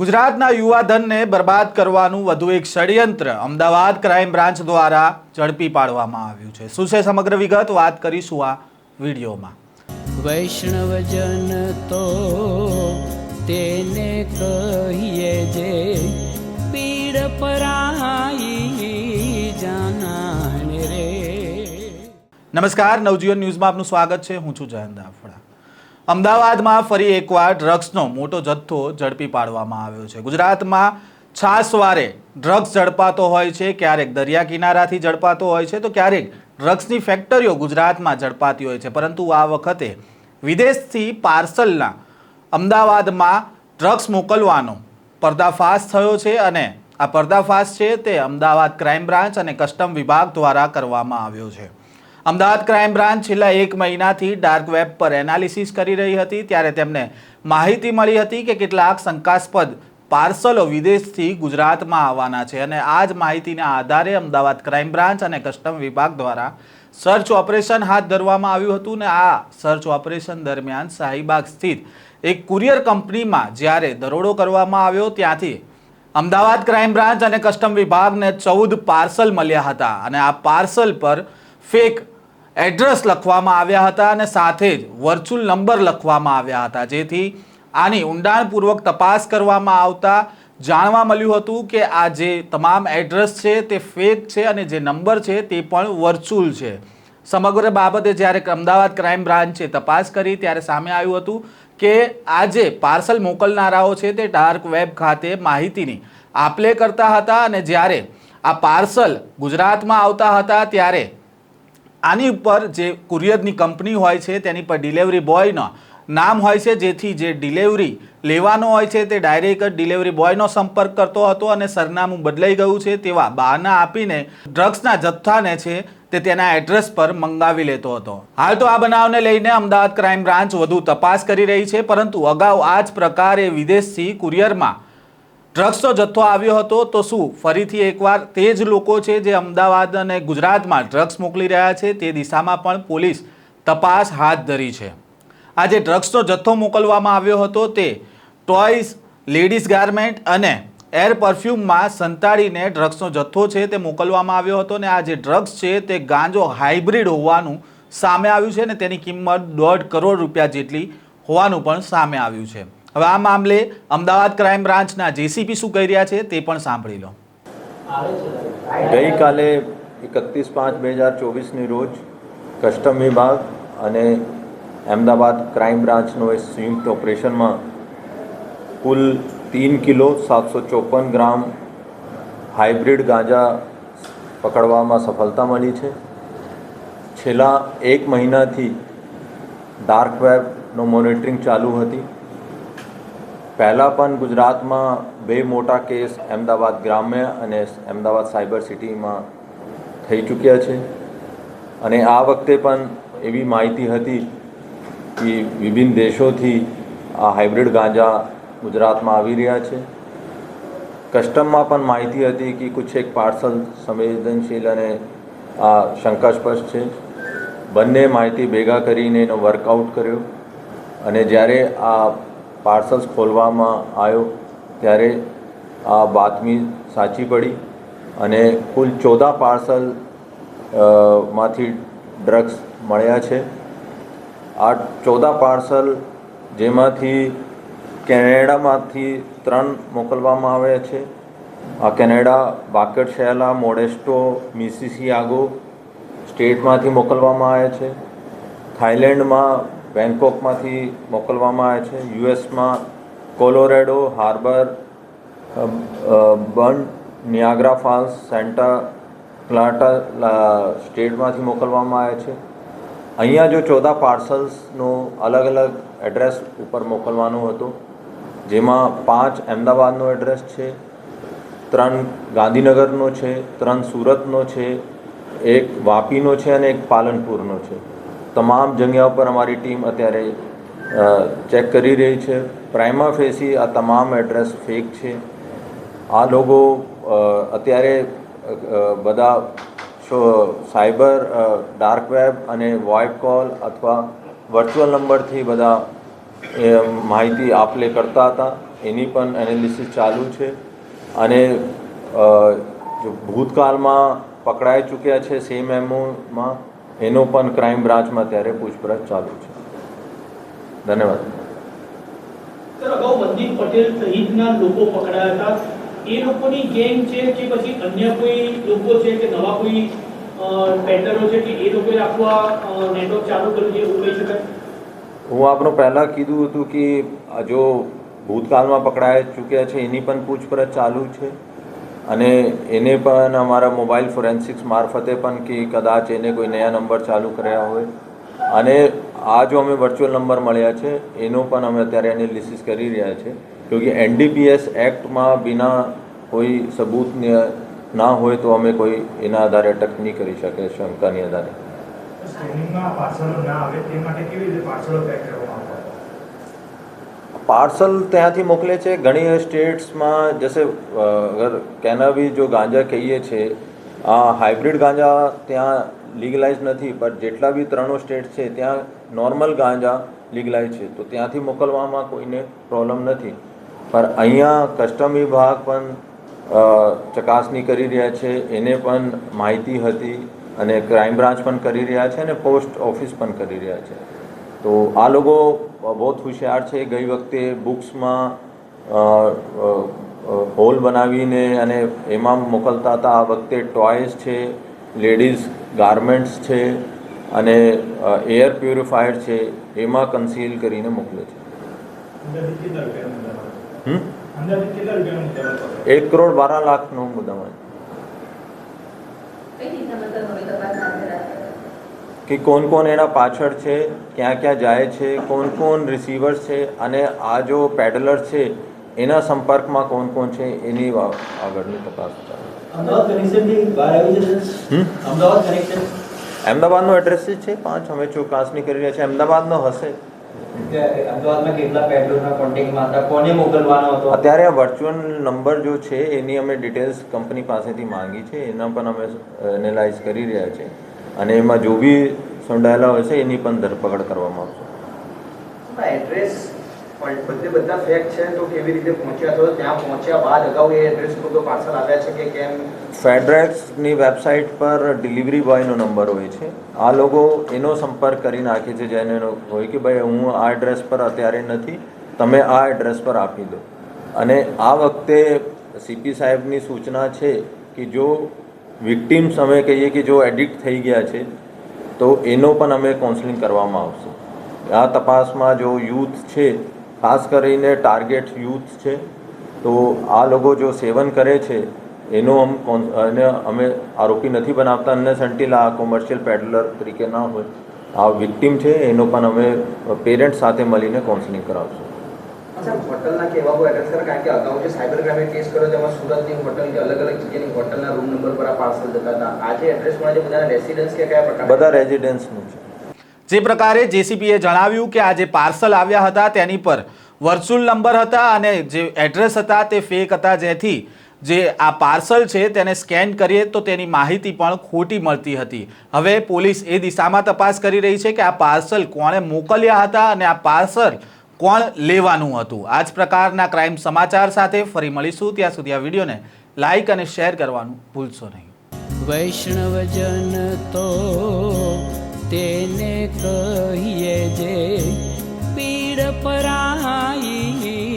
ગુજરાતના યુવાધનને બરબાદ કરવાનું વધુ એક ષડયંત્ર અમદાવાદ ક્રાઇમ બ્રાન્ચ દ્વારા ઝડપી પાડવામાં આવ્યું છે. શું છે સમગ્ર વિગત? વાત કરીશું આ વિડીયોમાં. વૈષ્ણવજન તો તેને કહીએ જે પીડ પરાઈ જાનાને રે. નમસ્કાર નવજીવન ન્યૂઝમાં આપનું સ્વાગત છે. હું છું જયંત દાફડા અમદાવાદમાં ફરી એકવાર ડ્રગ્સનો મોટો જથ્થો ઝડપી પાડવામાં આવ્યો છે. ગુજરાતમાં છાસવારે ડ્રગ્સ ઝડપાતો હોય છે, ક્યારેક દરિયા કિનારાથી ઝડપાતો હોય છે, તો ક્યારેક ડ્રગ્સની ફેક્ટરીઓ ગુજરાતમાં ઝડપાતી હોય છે. પરંતુ આ વખતે વિદેશથી પાર્સલના અમદાવાદમાં ડ્રગ્સ મોકલવાનો પર્દાફાશ થયો છે અને આ પર્દાફાશ છે તે અમદાવાદ ક્રાઇમ બ્રાન્ચ અને કસ્ટમ વિભાગ દ્વારા કરવામાં આવ્યો છે. અમદાવાદ ક્રાઇમ બ્રાન્ચ છેલ્લા એક મહિનાથી ડાર્ક વેબ પર એનાલિસિસ કરી રહી હતી, ત્યારે તેમને માહિતી મળી હતી કે કેટલાક શંકાસ્પદ પાર્સલો વિદેશથી ગુજરાતમાં આવવાના છે અને આ જ માહિતીના આધારે અમદાવાદ ક્રાઇમ બ્રાન્ચ અને કસ્ટમ વિભાગ દ્વારા સર્ચ ઓપરેશન હાથ ધરવામાં આવ્યું હતું ને આ સર્ચ ઓપરેશન દરમિયાન શાહીબાગ સ્થિત એક કુરિયર કંપનીમાં જ્યારે દરોડો કરવામાં આવ્યો, ત્યાંથી અમદાવાદ ક્રાઇમ બ્રાન્ચ અને કસ્ટમ વિભાગને ચૌદ પાર્સલ મળ્યા હતા અને આ પાર્સલ પર ફેક એડ્રેસ લખવામાં આવ્યા હતા અને સાથે જ વર્ચ્યુઅલ નંબર લખવામાં આવ્યા હતા. જેથી આની ઊંડાણપૂર્વક તપાસ કરવામાં આવતા જાણવા મળ્યું હતું કે આ જે તમામ એડ્રેસ છે, તે ફેક છે અને જે નંબર છે, તે પણ વર્ચ્યુઅલ છે. સમગ્ર બાબતે જ્યારે અમદાવાદ ક્રાઇમ બ્રાન્ચે તપાસ કરી, ત્યારે સામે આવ્યું હતું કે આ જે પાર્સલ મોકલનારાઓ છે, તે ડાર્ક વેબ ખાતે માહિતીની આપલે કરતા હતા અને જ્યારે આ પાર્સલ ગુજરાતમાં આવતા હતા, ત્યારે આની ઉપર જે કુરિયરની કંપની હોય છે, તેની પર ડિલિવરી બોયનો નામ હોય છે, જેથી જે ડિલિવરી લેવાનો હોય છે, તે ડાયરેક્ટ ડિલિવરી બોયનો સંપર્ક કરતો હતો અને સરનામું બદલાઈ ગયું છે, તેવા બહાના આપીને ડ્રગ્સના જથ્થાને છે, તે તેના એડ્રેસ પર મંગાવી લેતો હતો. હાલ તો આ બનાવને લઈને અમદાવાદ ક્રાઇમ બ્રાન્ચ વધુ તપાસ કરી રહી છે, પરંતુ અગાઉ આ જ પ્રકારે વિદેશથી કુરિયરમાં ડ્રગ્સનો જથ્થો આવ્યો હતો તો શું ફરીથી એકવાર તે જ લોકો છે જે અમદાવાદ અને ગુજરાતમાં ડ્રગ્સ મોકલી રહ્યા છે તે દિશામાં પણ પોલીસ તપાસ હાથ ધરી છે. આ જે ડ્રગ્સનો જથ્થો મોકલવામાં આવ્યો હતો તે ટોયસ, લેડીઝ ગાર્મેન્ટ અને એર પરફ્યુમમાં સંતાડીને ડ્રગ્સનો જથ્થો છે તે મોકલવામાં આવ્યો હતો અને આ જે ડ્રગ્સ છે તે ગાંજો હાઇબ્રિડ હોવાનું સામે આવ્યું છે ને તેની કિંમત દોઢ કરોડ રૂપિયા જેટલી હોવાનું પણ સામે આવ્યું છે. હવે આ મામલે અમદાવાદ ક્રાઇમ બ્રાન્ચના જેસીપી શું કહી રહ્યા છે તે પણ સાંભળી લો. ગઈકાલે એકત્રીસ પાંચ બે હજાર ચોવીસની રોજ કસ્ટમ વિભાગ અને અમદાવાદ ક્રાઇમ બ્રાન્ચનો એ સંયુક્ત ઓપરેશનમાં કુલ તીન કિલો સાતસો ચોપન ગ્રામ હાઇબ્રિડ ગાંજા પકડવામાં સફળતા મળી છે. છેલ્લા એક મહિનાથી ડાર્ક વેબનો મોનિટરિંગ ચાલુ હતી. પહેલાં પણ ગુજરાતમાં બે મોટા કેસ અમદાવાદ ગ્રામ્ય અને અમદાવાદ સાયબર સિટીમાં થઈ ચૂક્યા છે. અને આ વખતે પણ એવી માહિતી હતી કે વિભિન્ન દેશોથી આ હાઇબ્રિડ ગાંજા ગુજરાતમાં આવી રહ્યા છે. કસ્ટમમાં પણ માહિતી હતી કે કુછ એક પાર્સલ સંવેદનશીલ અને આ શંકાસ્પદ છે. બંને માહિતી ભેગા કરીને એનો વર્કઆઉટ કર્યો અને જ્યારે આ પાર્સલ્સ ખોલવામાં આવ્યો ત્યારે આ બાતમી સાચી પડી અને કુલ ચૌદા પાર્સલમાંથી ડ્રગ્સ મળ્યા છે. આ ચૌદા પાર્સલ જેમાંથી કેનેડામાંથી ત્રણ મોકલવામાં આવ્યા છે. આ કેનેડા બાકેટ શેલા મોડેસ્ટો મિસિસિયાગો સ્ટેટમાંથી મોકલવામાં આવ્યા છે. થાઈલેન્ડમાં બેંકોકમાંથી મોકલવામાં આવે છે. યુએસમાં કોલોરેડો હાર્બર બર્ન, નિયાગ્રા ફાલ્સ, સેન્ટા ક્લાટા સ્ટેટમાંથી મોકલવામાં આવે છે. અહીંયા જો ચૌદા પાર્સલ્સનો અલગ અલગ એડ્રેસ ઉપર મોકલવાનું હતું, જેમાં પાંચ અમદાવાદનો એડ્રેસ છે, ત્રણ ગાંધીનગરનો છે, ત્રણ સુરતનો છે, એક વાપીનો છે અને એક પાલનપુરનો છે. તમામ જગ્યા પર અમારી ટીમ અત્યારે ચેક કરી રહી છે. પ્રાઇમા ફેસી આ તમામ એડ્રેસ ફેક છે. આ લોકો અત્યારે બધા સાયબર ડાર્ક વેબ અને વોઇસ કોલ અથવા વર્ચ્યુઅલ નંબરથી બધા માહિતી આપલે કરતા હતા. એની પણ એનાલિસિસ ચાલુ છે. અને ભૂતકાળમાં પકડાઈ ચૂક્યા છે સેમ એમોમાં એનો પણ ક્રાઇમ બ્રાન્ચમાં ત્યારે પૂછપરછ ચાલુ છે. ધન્યવાદ. સર અગાઉ મનદીપ પટેલ સહિતના લોકો પકડાયા હતા. એ લોકોની ગેંગ છે કે પછી અન્ય કોઈ લોકો છે કે નવા કોઈ પેન્ડરો છે કે એ લોકોએ આખું આ નેટવર્ક ચાલુ કર્યું છે એવું કહી શકાય? હું આપણું પહેલાં કીધું હતું કે આ જો ભૂતકાળમાં પકડાઈ ચૂક્યા છે એની પણ પૂછપરછ ચાલુ છે. અને એને પણ અમારા મોબાઈલ ફોરેન્સિક્સ મારફતે પણ કે કદાચ એને કોઈ નયા નંબર ચાલુ કર્યા હોય. અને આ જો અમે વર્ચ્યુઅલ નંબર મળ્યા છે, એનો પણ અમે અત્યારે એનાલિસિસ કરી રહ્યા છે. ક્યોંકિ એનડીપીએસ એક્ટમાં બિના કોઈ સબૂત ના હોય તો અમે કોઈ એના આધારે અટક નહીં કરી શકે શંકાની આધારે સ્કેનિંગમાં પાર્સલો ના આવે તે માટે કેવી રીતે પાર્સલો પેક કરવામાં આવતા પાર્સલ ત્યાંથી મોકલે છે? ઘણી સ્ટેટ્સમાં જશે અગર કેનાબી જો ગાંજા કહીએ છે હાઇબ્રિડ ગાંજા ત્યાં લીગલાઇઝ નથી પણ જેટલા બી ત્રણો સ્ટેટ છે, ત્યાં નોર્મલ ગાંજા લીગલાઇઝ છે. તો ત્યાંથી મોકલવામાં કોઈને પ્રોબ્લેમ નથી. પણ અહીંયા કસ્ટમ વિભાગ પણ ચકાસણી કરી રહ્યા છે. એને પણ માહિતી હતી અને ક્રાઇમ બ્રાન્ચ પણ કરી રહ્યા છે અને પોસ્ટ ઓફિસ પણ કરી રહ્યા છે. તો આ લોકો બહુ હોશિયાર છે. ગઈ વખતે બુક્સમાં હોલ બનાવીને અને એમાં મોકલતા હતા. આ વખતે ટોયસ છે લેડીઝ ગાર્મેન્ટ્સ છે અને એર પ્યુરિફાયર છે. એમાં કન્સીલ કરીને મોકલે છે? એક કરોડ બારા લાખનો મુદ્દામાલ કઈ રીતના મતલબ હવે તપાસ હાથ ધરાશે કે કોણ કોણ એના પાછળ છે ક્યાં ક્યાં જાય છે કોણ કોણ રિસીવર્સ છે અને આ જો પેડલર છે એના સંપર્કમાં કોણ કોણ છે એની આગળની તપાસ ચાલે. અમદાવાદ કનેક્શનથી બહાર આવી જશે હમ? અમદાવાદ કનેક્શન એડ્રેસ જ છે પાંચ અમે ચકાસણી કરી રહ્યા છે અમદાવાદનો હશે. અત્યારે આ વર્ચ્યુઅલ નંબર જો છે એની અમે ડિટેલ્સ કંપની પાસેથી માંગી છે. એના પણ અમે એનાલાઇઝ કરી રહ્યા છે અને એમાં જો બી સંડાયેલા હોય છે એની પણ ધરપકડ કરવામાં આવશે. એડ્રેસ બધે બધા ફેક્ટ છે તો કેવી રીતે પહોંચ્યા? તો ત્યાં પહોંચ્યા બાદ અગાઉ એ એડ્રેસ પર તો પાર્સલ આવ્યા છે કે કેમ? ફેડરેક્સની વેબસાઇટ પર ડિલિવરી બોયનો નંબર હોય છે. આ લોકો એનો સંપર્ક કરી નાખે છે જેને હોય કે ભાઈ હું આ એડ્રેસ પર અત્યારે નથી તમે આ એડ્રેસ પર આપી દો. અને આ વખતે સીપી સાહેબની સૂચના છે કે જો વિક્ટિમ્સ અમે કહીએ કે જો એડિક્ટ થઈ ગયા છે, તો એનો પણ અમે કાઉન્સેલિંગ કરવામાં આવશે. આ તપાસમાં જો યુથ છે, ખાસ કરીને ટાર્ગેટ યુથ છે, તો આ લોકો જો સેવન કરે છે, એનો અમ અને અમે આરોપી નથી બનાવતા અને સંટીલ આ કોમર્શિયલ પેડલર તરીકે ના હોય. આ વિક્ટિમ છે, એનો પણ અમે પેરેન્ટ્સ સાથે મળીને કાઉન્સેલિંગ કરાવશું. અચ્છા હોટલના કહેવા હોય એડ્રેસ સર કારણ કે અગાઉ જે સાયબર ક્રાઇમે કેસ કર્યો તેમાં સુરતની હોટલ કે અલગ અલગ જગ્યાની હોટલના રૂમ નંબર પર આ પાર્સલ જતા હતા. આજે એડ્રેસ મળે છે બધાના રેસિડન્સ કે કયા પ્રકાર બધા રેઝિડન્સનું છે. જે પ્રકારે જેસીબીએ જણાવ્યું કે આ જે પાર્સલ આવ્યા હતા તેની પર વર્ચ્યુઅલ નંબર હતા અને જે એડ્રેસ હતા તે ફેક હતા. જેથી જે આ પાર્સલ છે તેને સ્કેન કરીએ તો તેની માહિતી પણ ખોટી મળતી હતી. હવે પોલીસ એ દિશામાં તપાસ કરી રહી છે કે આ પાર્સલ કોણે મોકલ્યા હતા અને આ પાર્સલ કોણ લેવાનું હતું? આ જ પ્રકારના ક્રાઇમ સમાચાર સાથે ફરી મળીશું. ત્યાં સુધી આ વિડીયોને લાઈક અને શેર કરવાનું ભૂલશો નહીં. વૈષ્ણવજન તો તેને કહીએ જે પીડ પરાઈ